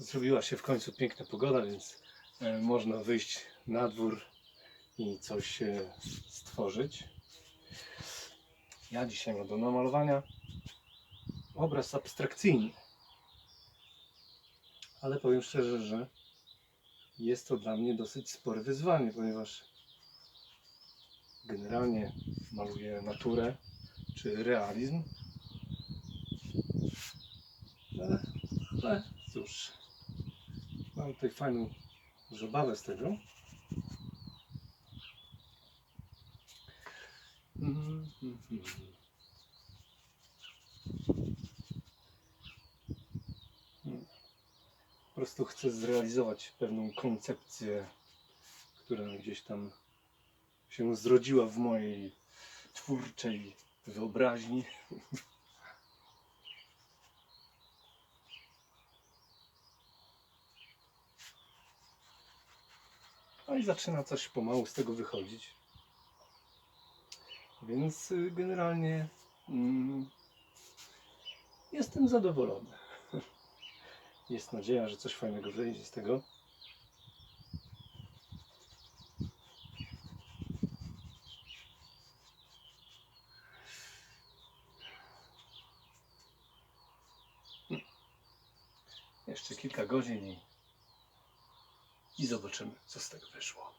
Zrobiła się w końcu piękna pogoda, więc e, można wyjść na dwór i coś stworzyć. Ja dzisiaj mam do namalowania obraz abstrakcyjny. Ale powiem szczerze, że jest to dla mnie dosyć spore wyzwanie, ponieważ generalnie maluję naturę czy realizm. Ale, ale cóż, mam tutaj fajną zabawę z tego. Po prostu chcę zrealizować pewną koncepcję, która gdzieś tam się zrodziła w mojej twórczej wyobraźni. No i zaczyna coś pomału z tego wychodzić. Więc y, generalnie mm, jestem zadowolony. Jest nadzieja, że coś fajnego wyjdzie z tego. Jeszcze kilka godzin i, i zobaczymy, co z tego wyszło.